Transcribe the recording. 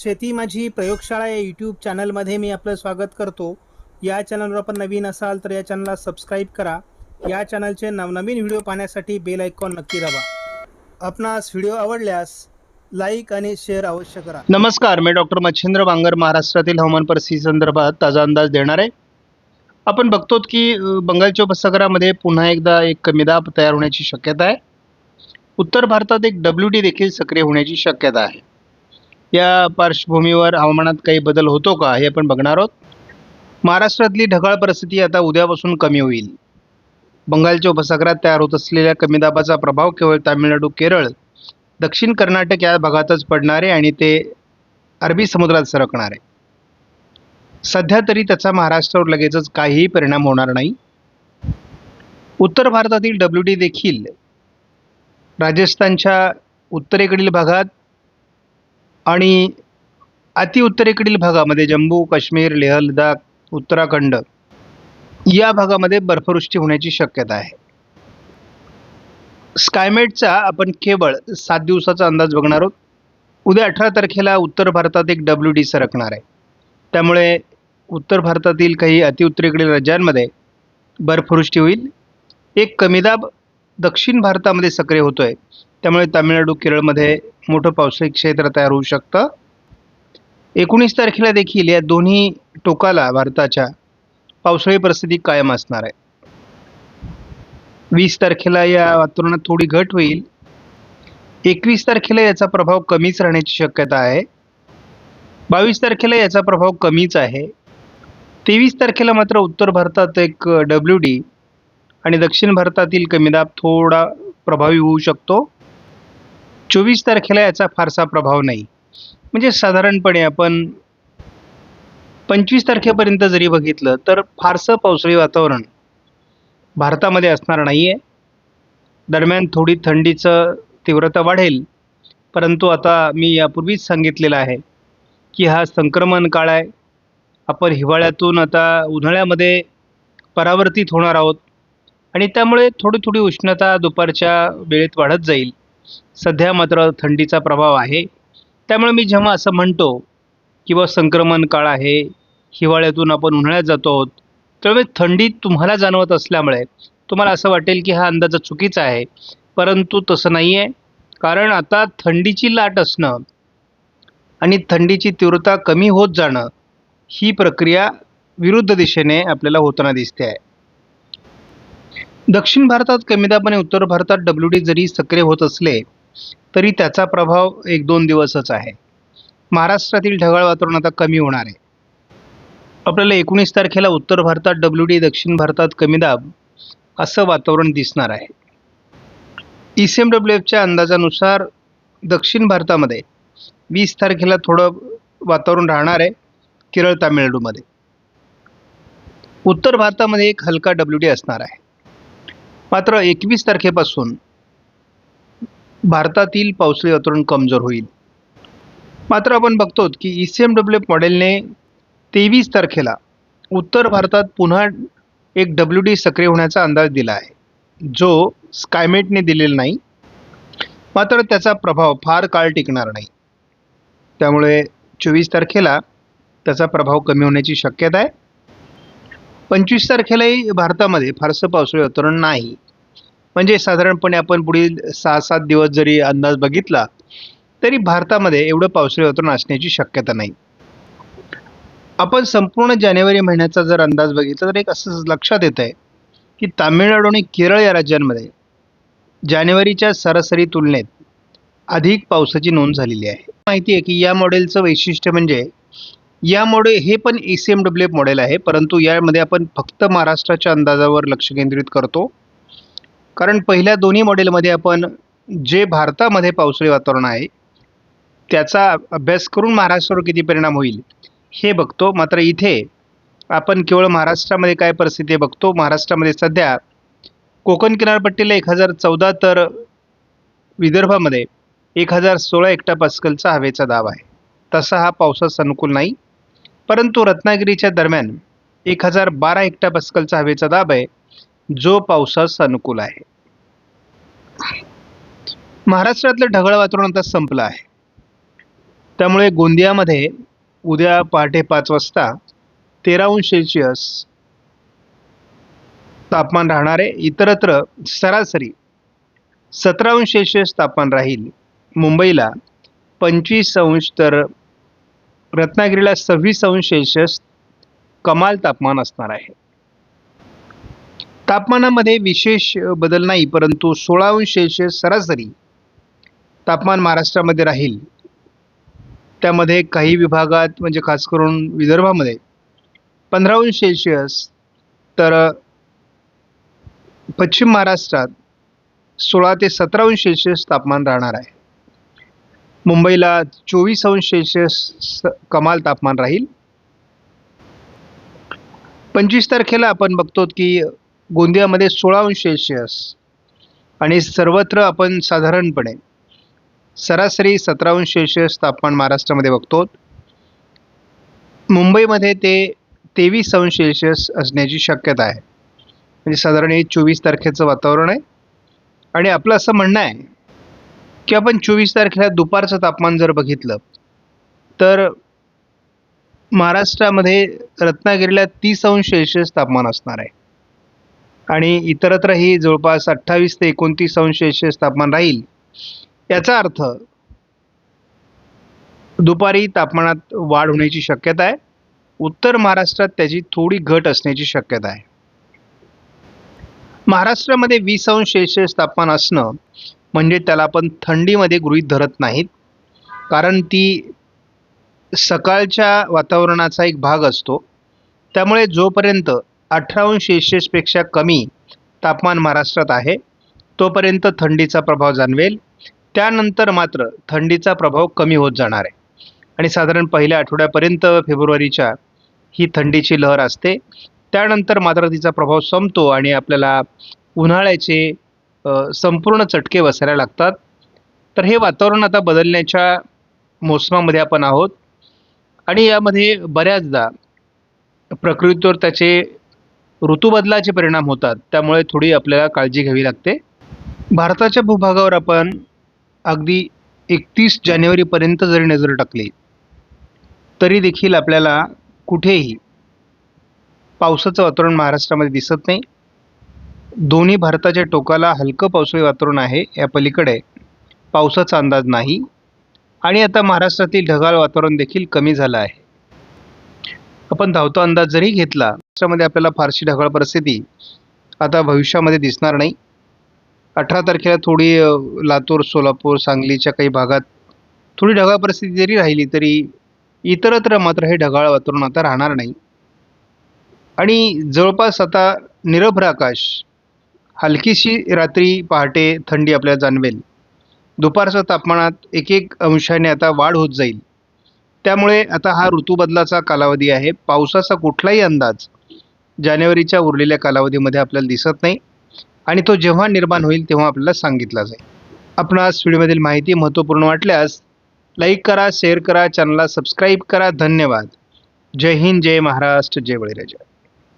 शेती माझी प्रयोगशाळा या यूट्यूब चॅनलमध्ये मी आपलं स्वागत करतो. या चॅनलवर आपण नवीन असाल तर या चॅनलला सबस्क्राईब करा. या चॅनलचे नवनवीन व्हिडिओ पाहण्यासाठी बेल आयकॉन नक्की दाबा. आपणास व्हिडिओ आवडल्यास लाईक आणि शेअर अवश्य करा. नमस्कार मी डॉक्टर मच्छिंद्र बांगर महाराष्ट्रातील हवामान परिस्थिती संदर्भात ताजा अंदाज देणार आहे. आपण बघतो की बंगालच्या उपसागरामध्ये पुन्हा एकदा एक कमी दाब तयार होण्याची शक्यता आहे. उत्तर भारतात एक डब्ल्यू डी देखील सक्रिय होण्याची शक्यता आहे. या पार्श्वभूमीवर हवामानात काही बदल होतो का हे आपण बघणार आहोत. महाराष्ट्रातली ढगाळ परिस्थिती आता उद्यापासून कमी होईल. बंगालच्या उपसागरात तयार होत असलेल्या कमी दाबाचा प्रभाव केवळ तामिळनाडू केरळ दक्षिण कर्नाटक या भागातच पडणार आहे आणि ते अरबी समुद्रात सरकणार. आहे सध्या तरी त्याचा महाराष्ट्रावर लगेचच काहीही परिणाम होणार नाही. उत्तर भारतातील डब्ल्यू डी देखील राजस्थानच्या उत्तरेकडील भागात आणि अतिउत्तरेकडील भागामध्ये जम्मू काश्मीर लेह लडाख उत्तराखंड या भागामध्ये बर्फवृष्टी होण्याची शक्यता आहे. स्कायमेटचा आपण केवळ सात दिवसाचा अंदाज बघणार आहोत. उद्या अठरा तारखेला उत्तर भारतात एक डब्ल्यू डी सरकणार आहे. त्यामुळे उत्तर भारतातील काही अतिउत्तरेकडील राज्यांमध्ये बर्फवृष्टी होईल. एक कमीदाब दक्षिण भारतामध्ये सक्रिय होतो आहे त्यामुळे तामिळनाडू केरळमध्ये मोठं पावसाळी क्षेत्र तयार होऊ शकतं. एकोणीस तारखेला देखील या दोन्ही टोकाला भारताच्या पावसाळी परिस्थिती कायम असणार आहे. वीस तारखेला या वातावरणात थोडी घट होईल. एकवीस तारखेला याचा प्रभाव कमीच राहण्याची शक्यता आहे. बावीस तारखेला याचा प्रभाव कमीच आहे. तेवीस तारखेला मात्र उत्तर भारतात एक डब्ल्यू डी आणि दक्षिण भारतातील कमीदाब थोडा प्रभावी होऊ शकतो. चोवीस तारखेला याचा फारसा प्रभाव नाही. म्हणजे साधारणपणे आपण पंचवीस तारखेपर्यंत जरी बघितलं तर फारसं पावसाळी वातावरण भारतामध्ये असणार नाही आहे दरम्यान थोडी थंडीचं तीव्रता वाढेल. परंतु आता मी यापूर्वीच सांगितलेलं आहे की हा संक्रमण काळ आहे. आपण हिवाळ्यातून आता उन्हाळ्यामध्ये परावर्तित होणार आहोत. आणि त्यामुळे थोडी थोडी उष्णता दुपारच्या वेळेत वाढत जाईल. सध्या मात्र थंडीचा प्रभाव आहे. त्यामुळे मी जेव्हा असं म्हणतो किंवा संक्रमण काळ आहे हिवाळ्यातून आपण उन्हाळ्यात जातो आहोत त्यामुळे थंडी तुम्हाला जाणवत असल्यामुळे तुम्हाला असं वाटेल की हा अंदाज चुकीचा आहे. परंतु तसं नाही आहे कारण आता थंडीची लाट असणं आणि थंडीची तीव्रता कमी होत जाणं ही प्रक्रिया विरुद्ध दिशेने आपल्याला होताना दिसते आहे. दक्षिण भारतात कमी उत्तर भारतात डब्ल्यू डी जरी सक्रिय होत असले तरी त्याचा प्रभाव एक दोन दिवसच आहे. महाराष्ट्रातील ढगाळ वातावरण आता कमी होणार आहे. आपल्याला एकोणीस तारखेला उत्तर भारतात डब्ल्यू डी दक्षिण भारतात कमी दाब असं वातावरण दिसणार आहे. ई सी एम डब्ल्यू एफच्या अंदाजानुसार दक्षिण भारतामध्ये वीस तारखेला थोडं वातावरण राहणार आहे केरळ तामिळनाडूमध्ये. उत्तर भारतामध्ये एक हलका डब्ल्यू डी असणार आहे. मात्र एकवीस तारखेपासून भारतातील पावसाळी वातावरण कमजोर होईल. मात्र आपण बघतो की E C M W F मॉडेलने तेवीस तारखेला उत्तर भारतात पुन्हा एक डब्ल्यू डी सक्रिय होण्याचा अंदाज दिला आहे जो स्कायमेटने दिलेला नाही. मात्र त्याचा प्रभाव फार काळ टिकणार नाही. त्यामुळे चोवीस तारखेला त्याचा प्रभाव कमी होण्याची शक्यता आहे. पंचवीस तारखेलाही भारतामध्ये फारसं पावसाळी वातावरण नाही. म्हणजे साधारणपणे आपण पुढील सहा सात दिवस जरी अंदाज बघितला तरी भारतामध्ये एवढं पावसाळी वातावरण असण्याची शक्यता नाही. आपण संपूर्ण जानेवारी महिन्याचा जर अंदाज बघितला तर एक असं लक्षात येतं आहे की तामिळनाडू आणि केरळ या राज्यांमध्ये जानेवारीच्या सरासरी तुलनेत अधिक पावसाची नोंद झालेली आहे. माहिती आहे की या मॉडेलचं वैशिष्ट्य म्हणजे या हे पण E C M W F model आहे. परंतु यामध्ये आपण फक्त महाराष्ट्राच्या अंदाजावर लक्ष केंद्रित करतो. कारण पहिल्या दोन्ही मॉडेलमध्ये आपण जे भारतामध्ये पावसाळी वातावरण आहे त्याचा अभ्यास करून महाराष्ट्रावर किती परिणाम होईल हे बघतो. मात्र इथे आपण केवळ महाराष्ट्रामध्ये काय परिस्थिती आहे बघतो. महाराष्ट्रामध्ये सध्या कोकण किनारपट्टीला एक हजार चौदा तर विदर्भामध्ये एक हजार सोळा एकटा पास्कलचा हवेचा दाब आहे. तसा हा पावसास अनुकूल नाही. परंतु रत्नागिरीच्या दरम्यान एक हजार बारा हेक्टर पस्कलचा हवेचा दाब आहे. जो पावसास अनुकूल आहे. महाराष्ट्रातलं ढगाळ वातावरण आता संपलं आहे. त्यामुळे गोंदियामध्ये उद्या पहाटे पाच वाजता तेरा अंश सेल्सिअस तापमान राहणार आहे. इतरत्र सरासरी सतरा अंश सेल्सिअस तापमान राहील. मुंबईला पंचवीस अंश तर रत्नागिरीला सव्वीस अंश सेल्सिअस कमाल तापमान असणार आहे. तापमानामध्ये विशेष बदल नाही परंतु सोळा अंश सेल्सिअस सरासरी तापमान महाराष्ट्रामध्ये राहील. त्यामध्ये काही विभागात म्हणजे खास करून विदर्भामध्ये पंधरा अंश सेल्सिअस तर पश्चिम महाराष्ट्रात सोळा ते सतरा अंश सेल्सिअस तापमान राहणार आहे. मुंबईला चोवीस अंश सेल्सिअस कमाल तापमान राहील. पंचवीस तारखेला आपण बघतो की गोंदियामध्ये सोळा अंश सेल्सिअस आणि सर्वत्र आपण साधारणपणे सरासरी सतरा अंश सेल्सिअस तापमान महाराष्ट्रामध्ये बघतो. मुंबईमध्ये ते तेवीस अंश सेल्सिअस असण्याची शक्यता आहे. म्हणजे साधारण हे चोवीस तारखेचं वातावरण आहे. आणि आपलं असं म्हणणं आहे की आपण चोवीस तारखेला दुपारचं तापमान जर बघितलं तर महाराष्ट्रामध्ये रत्नागिरीला तीस अंश सेल्शियस तापमान असणार आहे. आणि इतरत्रही जवळपास अठ्ठावीस ते एकोणतीस अंश सेल्शियस तापमान राहील. याचा अर्थ दुपारी तापमानात वाढ होण्याची शक्यता आहे. उत्तर महाराष्ट्रात त्याची थोडी घट असण्याची शक्यता आहे. महाराष्ट्रामध्ये वीस अंश सेल्शियस तापमान असणं म्हणजे त्याला आपण थंडीमध्ये गृहीत धरत नाहीत. कारण ती सकाळच्या वातावरणाचा एक भाग असतो. त्यामुळे जोपर्यंत अठरा अंश सेल्सिअसपेक्षा कमी तापमान महाराष्ट्रात आहे तोपर्यंत थंडीचा प्रभाव जाणवेल. त्यानंतर मात्र थंडीचा प्रभाव कमी होत जाणार आहे. आणि साधारण पहिल्या आठवड्यापर्यंत फेब्रुवारीच्या ही थंडीची लहर असते. त्यानंतर मात्र तिचा प्रभाव संपतो आणि आपल्याला उन्हाळ्याचे संपूर्ण चटके बसायला लागतात. तर हे वातावरण आता बदलण्याच्या मोसमामध्ये आपण आहोत. आणि यामध्ये बऱ्याचदा प्रकृतीवर त्याचे ऋतूबदलाचे परिणाम होतात. त्यामुळे थोडी आपल्याला काळजी घ्यावी लागते. भारताच्या भूभागावर आपण अगदी एकतीस जानेवारीपर्यंत जरी नजर टाकली तरी देखील आपल्याला कुठेही पावसाचं वातावरण महाराष्ट्रामध्ये दिसत नाही. दोन्ही भारताच्या टोकाला हलकं पावसाळी वातावरण आहे या पलीकडे पावसाचा अंदाज नाही आणि आता महाराष्ट्रातील ढगाळ वातावरण देखील कमी झालं आहे. आपण धावता अंदाज जरी घेतला त्यामध्ये आपल्याला फारशी ढगाळ परिस्थिती आता भविष्यामध्ये दिसणार नाही. अठरा तारखेला थोडी लातूर सोलापूर सांगलीच्या काही भागात थोडी ढगाळ परिस्थिती जरी राहिली तरी इतरत्र मात्र हे ढगाळ वातावरण आता राहणार नाही. आणि जवळपास आता निरभ्र आकाश हलकीशी रात्री पहाटे थंडी आपल्याला जाणवेल. दुपारच्या तापमानात एक एक अंशाने आता वाढ होत जाईल. त्यामुळे आता हा ऋतूबदलाचा कालावधी आहे. पावसाचा कुठलाही अंदाज जानेवारीच्या उरलेल्या कालावधीमध्ये आपल्याला दिसत नाही आणि तो जेव्हा निर्माण होईल तेव्हा आपल्याला सांगितला जाईल. आपणास व्हिडिओमधील माहिती महत्त्वपूर्ण वाटल्यास लाईक करा शेअर करा चॅनलला सबस्क्राईब करा. धन्यवाद. जय हिंद जय महाराष्ट्र जय बळीराजा.